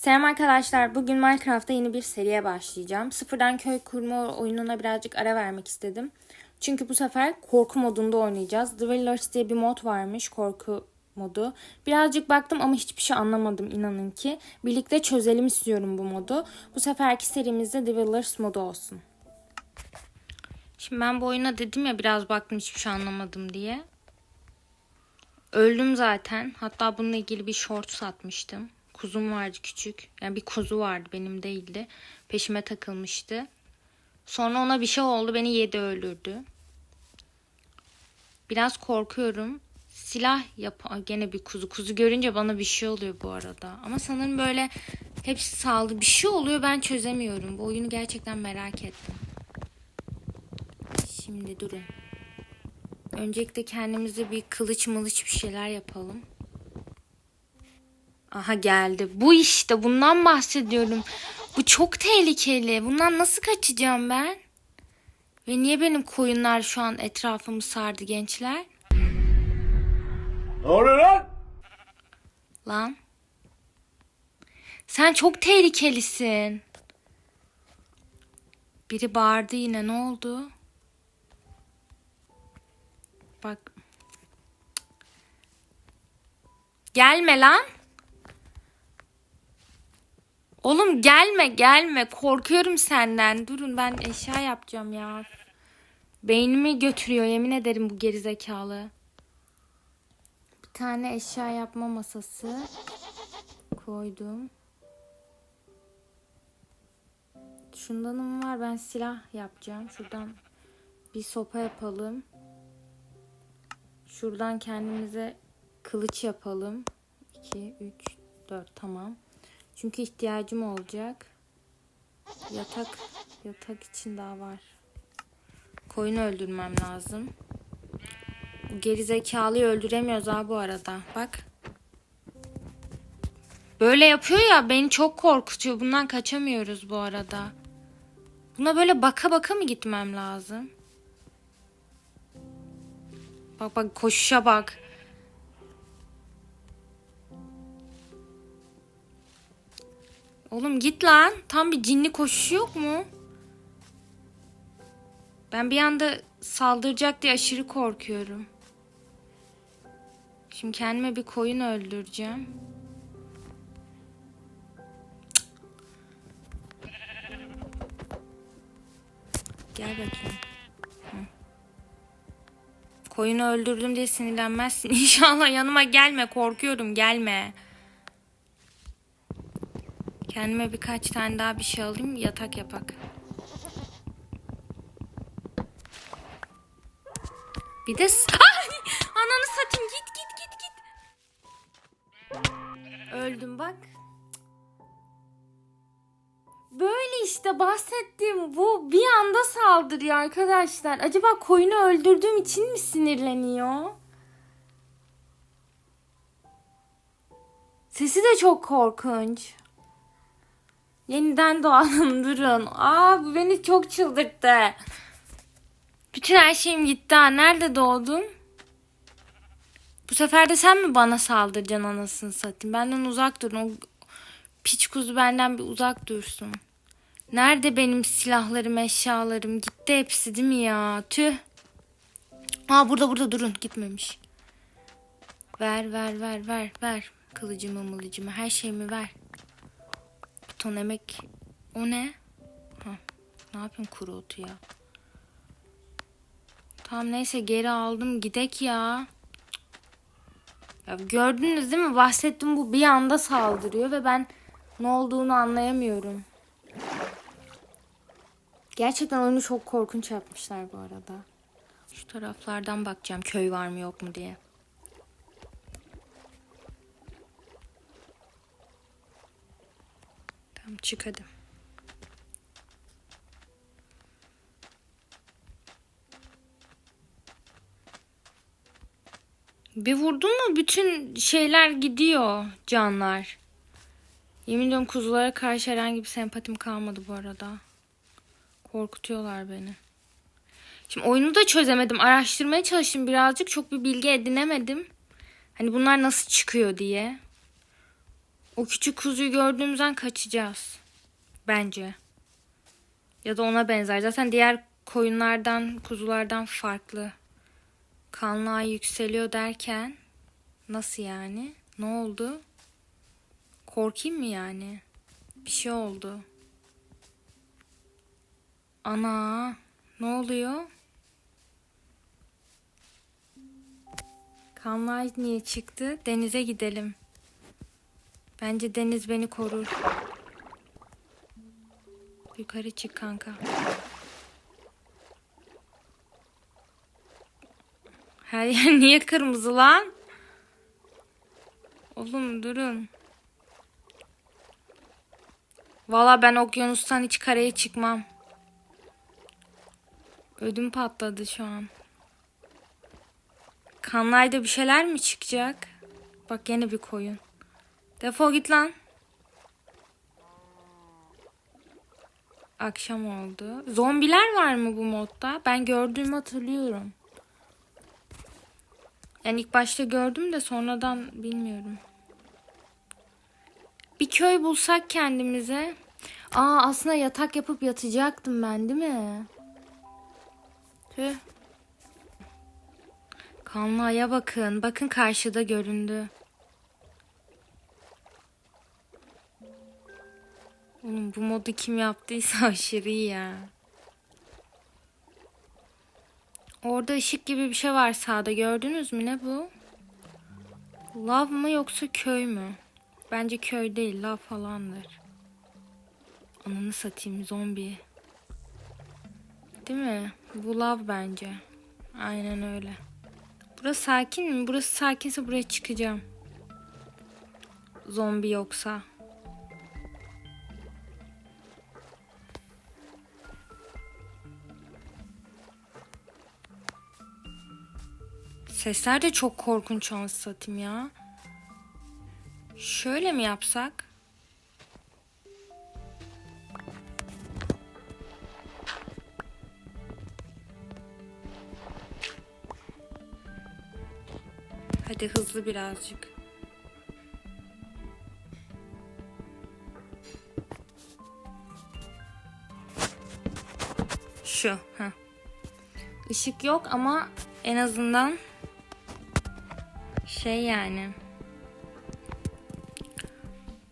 Selam arkadaşlar. Bugün Minecraft'ta yeni bir seriye başlayacağım. Sıfırdan köy kurma oyununa birazcık ara vermek istedim. Çünkü bu sefer korku modunda oynayacağız. Dwellers diye bir mod varmış korku modu. Birazcık baktım ama hiçbir şey anlamadım inanın ki. Birlikte çözelim istiyorum bu modu. Bu seferki serimizde Dwellers modu olsun. Şimdi ben bu oyuna dedim ya biraz baktım hiçbir şey anlamadım diye. Öldüm zaten. Hatta bununla ilgili bir short satmıştım. Kuzum vardı küçük. Yani bir kuzu vardı benim değildi. Peşime takılmıştı. Sonra ona bir şey oldu. Beni yedi öldürdü. Biraz korkuyorum. Silah yap gene bir kuzu. Kuzu görünce bana bir şey oluyor bu arada. Ama sanırım böyle hepsi saldı. Bir şey oluyor ben çözemiyorum. Bu oyunu gerçekten merak ettim. Şimdi durun. Öncelikle kendimize bir kılıç mılıç bir şeyler yapalım. Aha geldi. Bu işte bundan bahsediyorum. Bu çok tehlikeli. Bundan nasıl kaçacağım ben? Ve niye benim koyunlar şu an etrafımı sardı gençler? Ne oluyor lan? Lan. Sen çok tehlikelisin. Biri bağırdı yine ne oldu? Bak. Gelme lan. Oğlum gelme gelme. Korkuyorum senden. Durun ben eşya yapacağım ya. Beynimi götürüyor yemin ederim bu gerizekalı. Bir tane eşya yapma masası koydum. Şundanım var ben silah yapacağım. Şuradan bir sopa yapalım. Şuradan kendimize kılıç yapalım. 2, 3, 4 tamam. Çünkü ihtiyacım olacak. Yatak yatak için daha var. Koyun öldürmem lazım. Bu geri zekalıyı öldüremiyoruz ha bu arada. Bak. Böyle yapıyor ya beni çok korkutuyor. Bundan kaçamıyoruz bu arada. Buna böyle baka baka mı gitmem lazım? Bak bak koşuşa bak. Oğlum git lan. Tam bir cinli koşuş yok mu? Ben bir anda saldıracak diye aşırı korkuyorum. Şimdi kendime bir koyun öldüreceğim. Gel bakayım. Koyunu öldürdüm diye sinirlenmezsin. İnşallah yanıma gelme. Korkuyorum gelme. Kendime birkaç tane daha bir şey alayım. Yatak yapak. Bir de... Ay! Ananı satayım. Git git git git. Öldüm bak. Böyle işte bahsettiğim bu bir anda saldırıyor arkadaşlar. Acaba koyunu öldürdüğüm için mi sinirleniyor? Sesi de çok korkunç. Yeniden doğalım durun. Aa bu beni çok çıldırttı. Bütün her şeyim gitti ha. Nerede doğdum? Bu sefer de sen mi bana saldıracaksın anasını satayım? Benden uzak durun. O piç kuzu benden bir uzak dursun. Nerede benim silahlarım, eşyalarım? Gitti hepsi değil mi ya? Tüh. Aa burada burada durun. Gitmemiş. Ver ver ver ver ver. Kılıcımı mılıcımı her şeyimi ver. Buton emek. O ne? Ha, ne yapayım kuru otu ya? Tamam neyse geri aldım. Gidek ya. Ya gördünüz değil mi? Bahsettim bu bir anda saldırıyor ve ben ne olduğunu anlayamıyorum. Gerçekten oyunu çok korkunç yapmışlar bu arada. Şu taraflardan bakacağım köy var mı yok mu diye. Tamam çık hadi. Bir vurdun mu bütün şeyler gidiyor canlar. Yemin ediyorum kuzulara karşı herhangi bir sempatim kalmadı bu arada. Korkutuyorlar beni. Şimdi oyunu da çözemedim. Araştırmaya çalıştım birazcık. Çok bir bilgi edinemedim. Hani bunlar nasıl çıkıyor diye. O küçük kuzuyu gördüğümüzden kaçacağız. Bence. Ya da ona benzer. Zaten diğer koyunlardan, kuzulardan farklı. Kanlı yükseliyor derken nasıl yani? Ne oldu? Korkayım mı yani? Bir şey oldu. Ana, ne oluyor? Kanlı niye çıktı? Denize gidelim. Bence deniz beni korur. Yukarı çık kanka. Her yer niye kırmızı lan? Oğlum durun. Valla ben okyanustan hiç karaya çıkmam. Ödüm patladı şu an. Kanlayda bir şeyler mi çıkacak? Bak yine bir koyun. Defol git lan. Akşam oldu. Zombiler var mı bu modda? Ben gördüğümü hatırlıyorum. Yani ilk başta gördüm de sonradan bilmiyorum. Bir köy bulsak kendimize. Aa aslında yatak yapıp yatacaktım ben değil mi? Tüh. Kanlı aya bakın. Bakın karşıda göründü. Oğlum bu modu kim yaptıysa aşırı iyi ya. Orada ışık gibi bir şey var sağda gördünüz mü ne bu? Lav mı yoksa köy mü? Bence köy değil lav falandır. Ananı satayım zombi. Değil mi? Bu lav bence. Aynen öyle. Burası sakin mi? Burası sakinse buraya çıkacağım. Zombi yoksa. Sesler de çok korkunç anasını satayım ya. Şöyle mi yapsak? Hadi hızlı birazcık. Şu. ha. Işık yok ama en azından şey yani.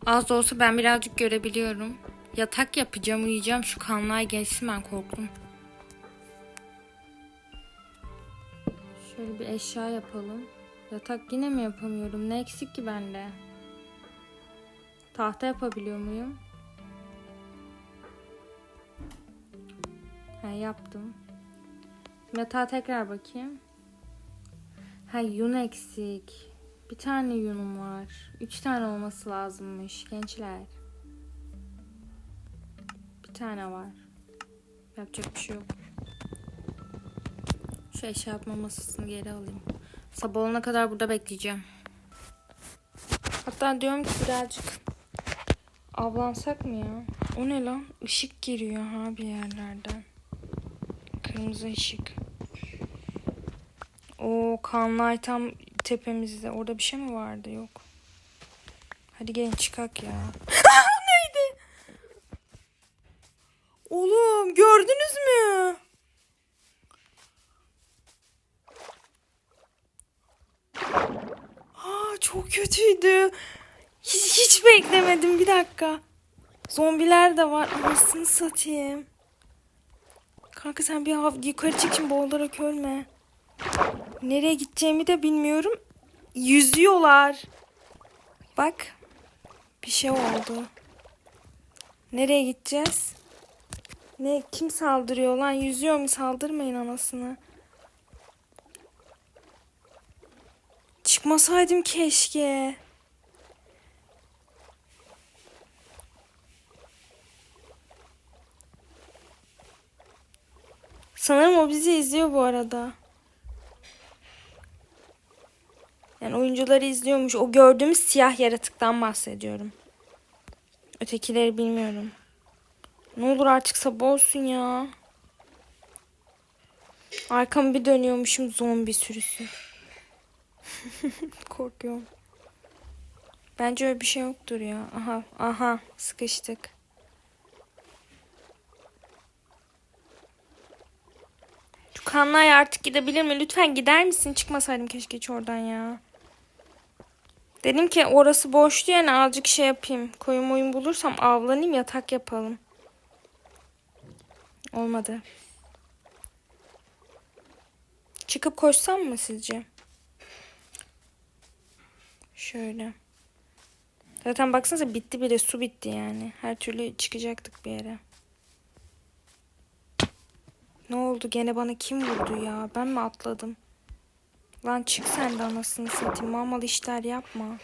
Az da olsa ben birazcık görebiliyorum. Yatak yapacağım, uyuyacağım. Şu kanlar geçsin ben korktum. Şöyle bir eşya yapalım. Yatak yine mi yapamıyorum? Ne eksik ki bende? Tahta yapabiliyor muyum? He yaptım. Yatağa tekrar bakayım. Ha yun eksik. Bir tane yunum var. Üç tane olması lazımmış gençler. Bir tane var. Yapacak bir şey yok. Şu eşya yapma masasını geri alayım. Sabah olana kadar burada bekleyeceğim. Hatta diyorum ki birazcık avlansak mı ya? O ne lan? Işık giriyor ha bir yerlerden. Kırmızı ışık. O kanlar tam tepemizde. Orada bir şey mi vardı? Yok. Hadi gelin çıkak ya. Neydi? Oğlum gördünüz mü? Aa, çok kötüydü. Hiç, hiç beklemedim. Bir dakika. Zombiler de var. Anasını satayım. Kanka sen bir yukarı çık şimdi boğularak ölme. Nereye gideceğimi de bilmiyorum. Yüzüyorlar. Bak. Bir şey oldu. Nereye gideceğiz? Ne kim saldırıyor lan? Yüzüyor mu? Saldırmayın anasını. Çıkmasaydım keşke. Sanırım o bizi izliyor bu arada. Yani oyuncuları izliyormuş. O gördüğümüz siyah yaratıktan bahsediyorum. Ötekileri bilmiyorum. Ne olur artık sabah olsun ya. Arkamı bir dönüyormuşum zombi sürüsü. Korkuyorum. Bence öyle bir şey yoktur ya. Aha, aha sıkıştık. Şu kanlay artık gidebilir mi? Lütfen gider misin? Çıkmasaydım keşke hiç oradan ya. Dedim ki orası boştu yani azıcık şey yapayım. Koyun oyun bulursam avlanayım yatak yapalım. Olmadı. Çıkıp koşsam mı sizce? Şöyle. Zaten baksanıza bitti bile su bitti yani. Her türlü çıkacaktık bir yere. Ne oldu gene bana kim vurdu ya? Ben mi atladım? Lan çık sen de anasını satayım. Mamalı işler yapma.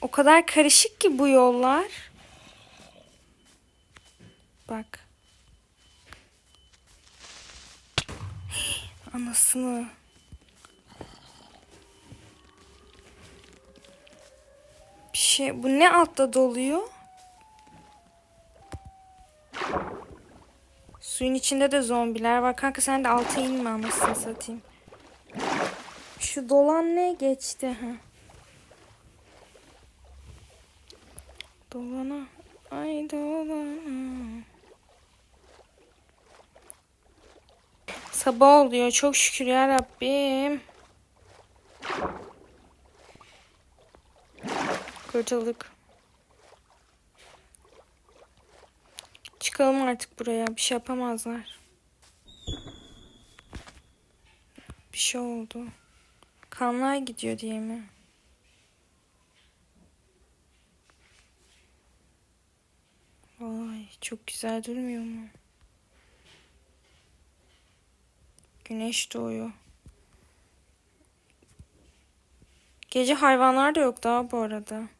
O kadar karışık ki bu yollar. Bak. Anasını. Şey bu ne altta doluyor? Suyun içinde de zombiler var. Kanka sen de alta inme anasını satayım. Şu dolan ne geçti ha? Dolana. Ay dolana. Sabah oluyor. Çok şükür ya Rabbim. Kurtulduk. Çıkalım artık buraya. Bir şey yapamazlar. Bir şey oldu. Kanlar gidiyor diye mi? Vay çok güzel durmuyor mu? Güneş doğuyor. Gece hayvanlar da yok daha bu arada.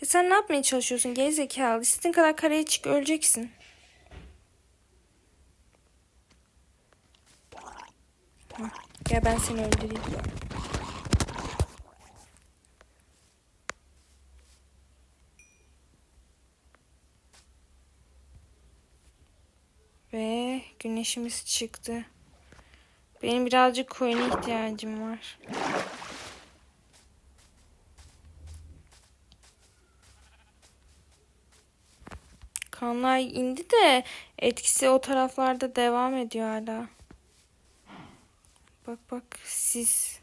Ya sen ne yapmaya çalışıyorsun gerizekalı? İstediğin kadar karaya çık öleceksin. Hı, Gel ben seni öldüreyim. Ve güneşimiz çıktı. Benim birazcık koyuna ihtiyacım var. Kanlar indi de etkisi o taraflarda devam ediyor hala. Bak bak sis.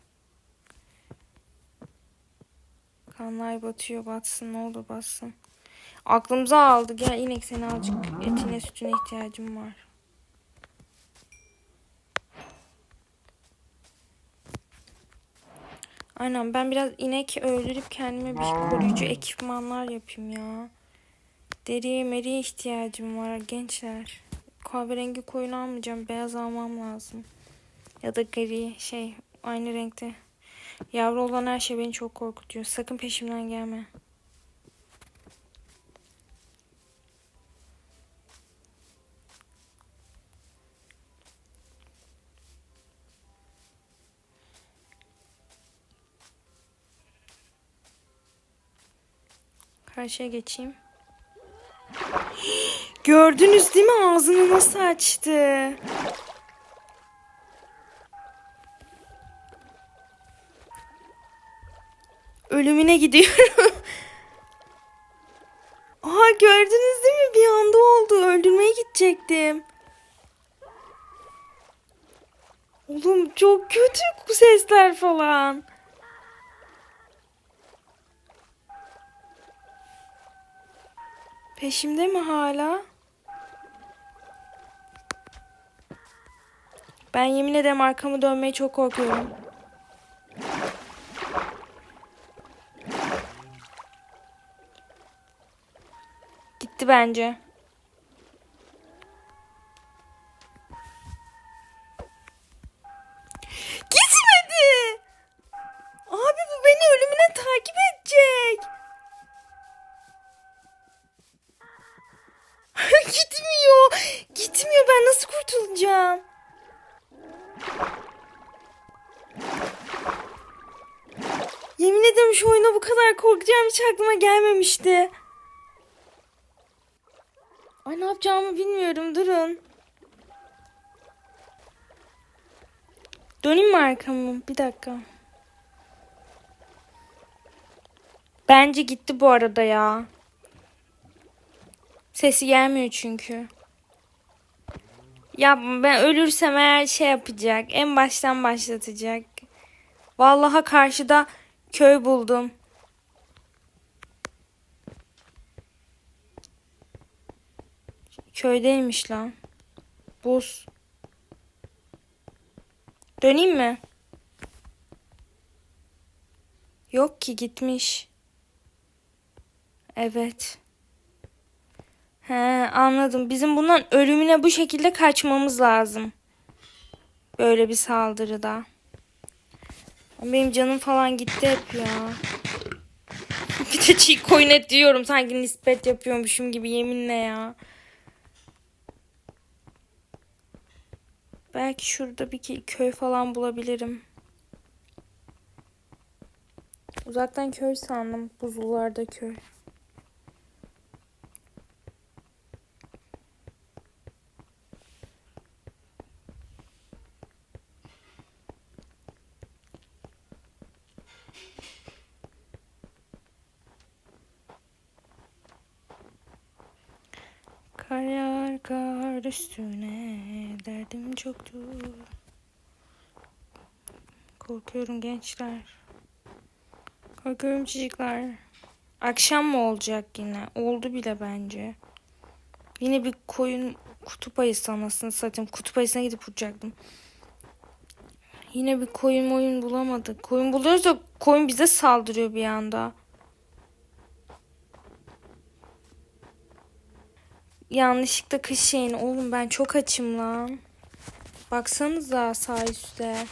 Kanlar batıyor batsın ne olur batsın. Aklımıza aldı. Gel inek seni azıcık etine sütüne ihtiyacım var. Aynen ben biraz inek öldürüp kendime bir koruyucu ekipmanlar yapayım ya. Deriye meriye ihtiyacım var gençler. Kahverengi koyun almayacağım. Beyaz almam lazım. Ya da gri şey aynı renkte. Yavru olan her şey beni çok korkutuyor. Sakın peşimden gelme. Karşıya geçeyim. Gördünüz değil mi ağzını nasıl açtı? Ölümüne gidiyorum. Aha gördünüz değil mi? Bir anda oldu. Öldürmeye gidecektim. Oğlum çok kötü bu sesler falan. Peşimde mi hala? Ben yemin ederim arkamı dönmeye çok korkuyorum. Gitti bence. Gitmedi. Abi bu beni ölümüne takip edecek. Gitmiyor. Gitmiyor. Ben nasıl kurtulacağım? Ederim şu oyuna bu kadar korkacağım hiç aklıma gelmemişti. Ay ne yapacağımı bilmiyorum. Durun. Döneyim mi arkamı? Bir dakika. Bence gitti bu arada ya. Sesi gelmiyor çünkü. Ya ben ölürsem eğer şey yapacak. En baştan başlatacak. Vallahi karşıda köy buldum. Köydeymiş lan. Buz. Döneyim mi? Yok ki gitmiş. Evet. He anladım. Bizim bundan ölümüne bu şekilde kaçmamız lazım. Böyle bir saldırıda. Benim canım falan gitti hep ya. bir de çiğ koyun et diyorum. Sanki nispet yapıyormuşum gibi yeminle ya. Belki şurada bir köy falan bulabilirim. Uzaktan köy sandım. Buzullarda köy. Kar yağar kar üstüne derdim çoktur. Korkuyorum gençler. Korkuyorum çocuklar. Akşam mı olacak yine? Oldu bile bence. Yine bir koyun kutup ayısı anasını satayım. Kutup ayısına gidip vuracaktım. Yine bir koyun oyun bulamadık. Koyun buluyoruz da koyun bize saldırıyor bir anda. Yanlışlıkla kış şeyini. Oğlum ben çok açım lan. Baksanıza sağ üstte.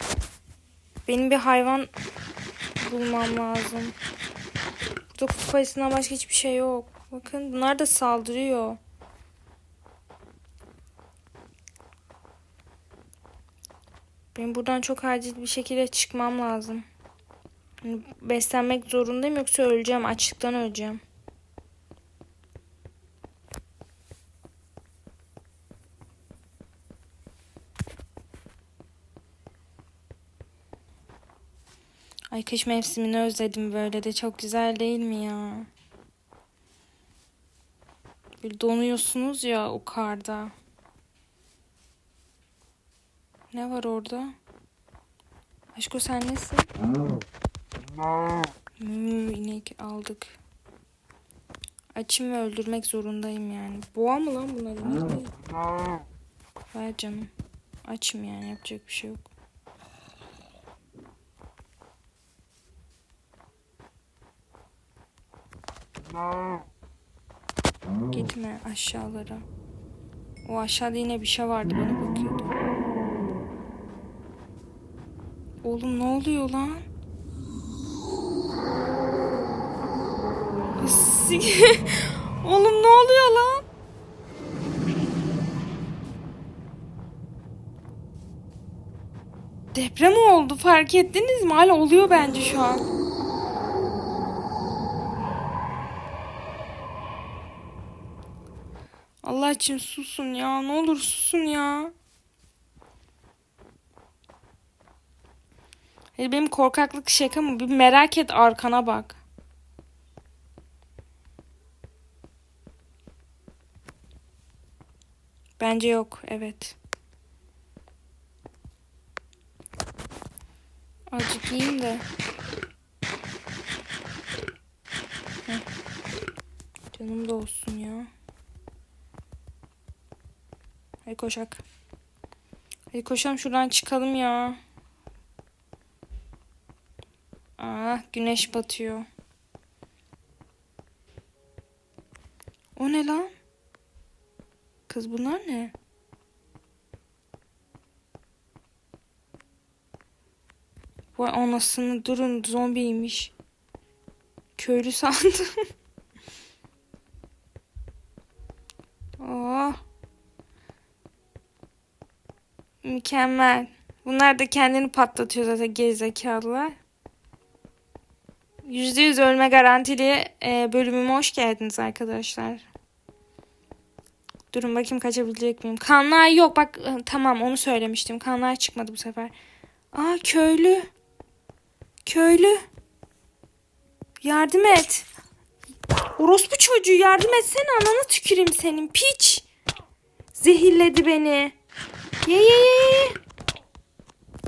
Benim bir hayvan bulmam lazım. Burada kutup ayısından başka hiçbir şey yok. Bakın bunlar da saldırıyor. Benim buradan çok acil bir şekilde çıkmam lazım. Beslenmek zorundayım yoksa öleceğim. Açlıktan öleceğim. Ay kış mevsimini özledim böyle de çok güzel değil mi ya? Bir donuyorsunuz ya o karda. Ne var orada? Aşko sen nesin? Mü inek aldık. Açım ve öldürmek zorundayım yani. Boğa mı lan bunlar? inek değil. Ver canım. Açım yani yapacak bir şey yok. Gitme aşağılara. O aşağıda yine bir şey vardı bana bakıyordu. Oğlum ne oluyor lan? Sik- Oğlum ne oluyor lan? Deprem oldu fark ettiniz mi? Hala oluyor bence şu an. Allah için susun ya. Ne olur susun ya. Benim korkaklık şaka mı? Bir merak et arkana bak. Bence yok. Evet. Azıcık yiyeyim de. Heh. Canım da olsun ya. Hadi koşak. Hadi koşalım şuradan çıkalım ya. Aa, güneş batıyor. O ne lan? Kız bunlar ne? Vay anasını durun zombiymiş. Köylü sandım. oh. Mükemmel. Bunlar da kendini patlatıyor zaten gerizekalılar. %100 ölme garantili e, bölümüme hoş geldiniz arkadaşlar. Durun bakayım kaçabilecek miyim? Kanlar yok. Bak ıı, tamam onu söylemiştim. Kanlar çıkmadı bu sefer. Aa köylü. Köylü. Yardım et. Orospu çocuğu yardım etsene ananı tüküreyim senin piç. Zehirledi beni. Ye ye ye.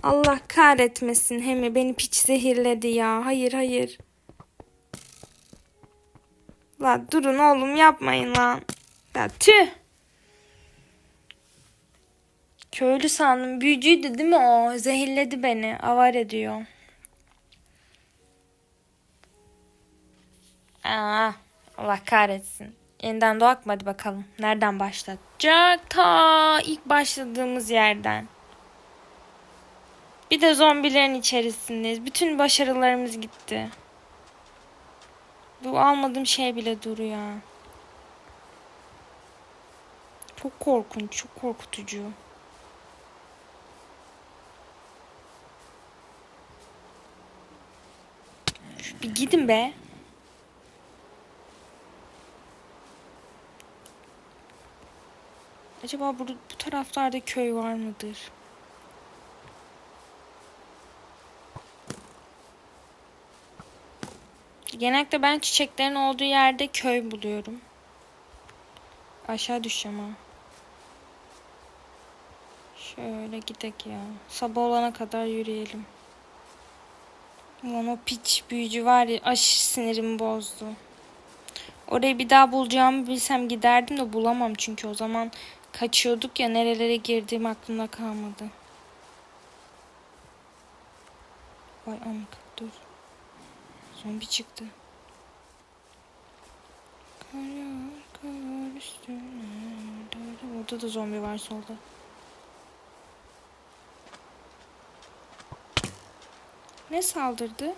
Allah kahretmesin Hemi beni piç zehirledi ya. Hayır hayır. La durun oğlum yapmayın lan. Ya tüh. Köylü sandım. Büyücüydü değil mi o? Zehirledi beni. Avar ediyor. Aa, Allah kahretsin. Yeniden doğak mı hadi bakalım. Nereden başlatacak? Ta ilk başladığımız yerden. Bir de zombilerin içerisindeyiz. Bütün başarılarımız gitti. Bu almadığım şey bile duruyor. Çok korkunç, çok korkutucu. Bir gidin be. Acaba bu, bu taraflarda köy var mıdır? Genellikle ben çiçeklerin olduğu yerde köy buluyorum. Aşağı düşeceğim ha. Şöyle gidek ya. Sabah olana kadar yürüyelim. Ulan o piç büyücü var ya aşırı sinirimi bozdu. Orayı bir daha bulacağımı bilsem giderdim de bulamam çünkü o zaman kaçıyorduk ya nerelere girdiğim aklımda kalmadı. Vay amk dur. Zombi çıktı. Kar yağar, üstüne. Orada da zombi var solda. Ne saldırdı?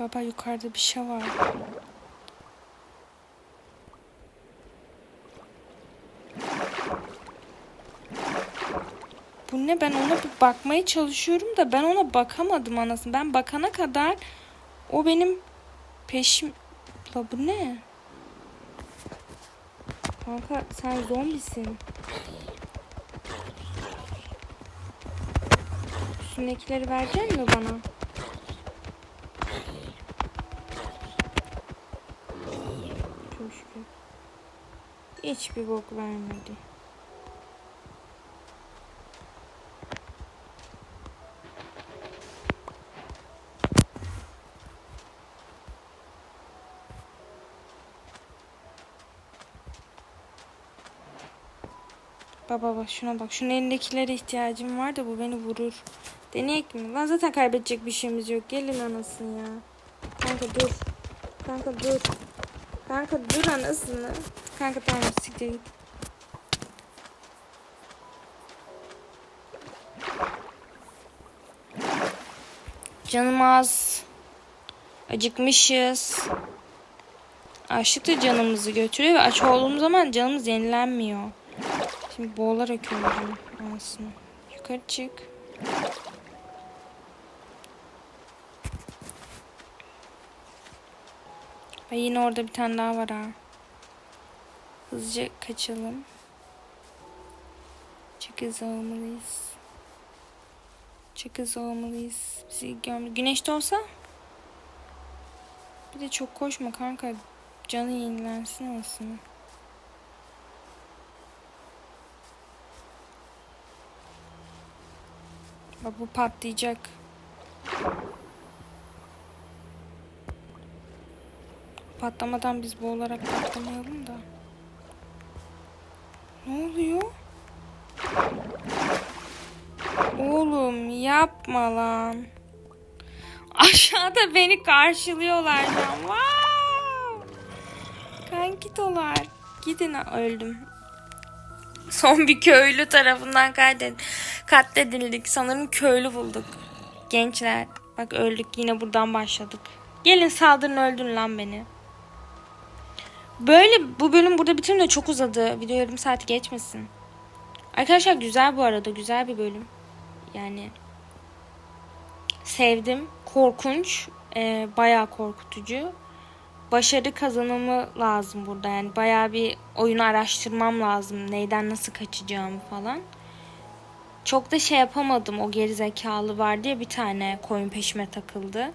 Baba yukarıda bir şey var. Bu ne ben ona bakmaya çalışıyorum da ben ona bakamadım anasını. Ben bakana kadar o benim peşim... La bu ne? Kanka sen zombisin. Üstündekileri verecek mi bana? Çok şükür. Hiçbir bok vermedi. Baba bak şuna bak. Şunun elindekilere ihtiyacım var da bu beni vurur. Deneyek mi? Lan zaten kaybedecek bir şeyimiz yok. Gelin anasını ya. Kanka dur. Kanka dur. Kanka dur anasını. Kanka tamam siktir git. Canım az. Acıkmışız. Açlık da canımızı götürüyor ve aç olduğumuz zaman canımız yenilenmiyor. Şimdi boğularak öldüm aslında. Yukarı çık. Ay yine orada bir tane daha var ha. Hızlıca kaçalım. Çok hızlı olmalıyız. Çok hızlı olmalıyız. Bizi görmüyor. Güneş de olsa. Bir de çok koşma kanka. Canı yenilensin aslında. Bak bu patlayacak. Patlamadan biz boğularak patlamayalım da. Ne oluyor? Oğlum yapma lan. Aşağıda beni karşılıyorlar şu an. Wow! Kankitolar. Gidin öldüm. Son bir köylü tarafından kaydet katledildik. Sanırım köylü bulduk. Gençler bak öldük yine buradan başladık. Gelin saldırın öldürün lan beni. Böyle bu bölüm burada bitirin de çok uzadı. Video yarım saat geçmesin. Arkadaşlar güzel bu arada güzel bir bölüm. Yani Sevdim. Korkunç. Ee, bayağı korkutucu. Başarı kazanımı lazım burada. Yani bayağı bir oyunu araştırmam lazım. Neyden nasıl kaçacağımı falan. Çok da şey yapamadım. O geri zekalı var diye bir tane koyun peşime takıldı.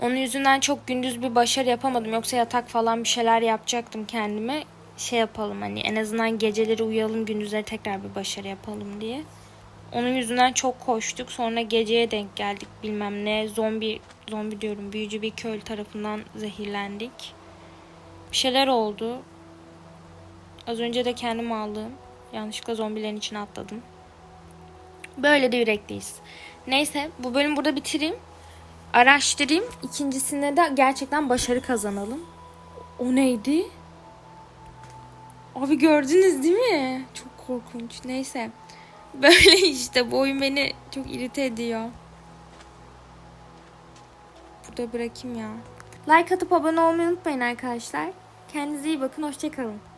Onun yüzünden çok gündüz bir başarı yapamadım. Yoksa yatak falan bir şeyler yapacaktım kendime. Şey yapalım hani en azından geceleri uyuyalım gündüzleri tekrar bir başarı yapalım diye. Onun yüzünden çok koştuk. Sonra geceye denk geldik bilmem ne. Zombi, zombi diyorum büyücü bir köylü tarafından zehirlendik. Bir şeyler oldu. Az önce de kendim aldım. Yanlışlıkla zombilerin içine atladım. Böyle de yürekliyiz. Neyse bu bölümü burada bitireyim. Araştırayım. İkincisinde de gerçekten başarı kazanalım. O neydi? Abi gördünüz değil mi? Çok korkunç. Neyse. Böyle işte bu oyun beni çok irite ediyor. Burada bırakayım ya. Like atıp abone olmayı unutmayın arkadaşlar. Kendinize iyi bakın. Hoşçakalın.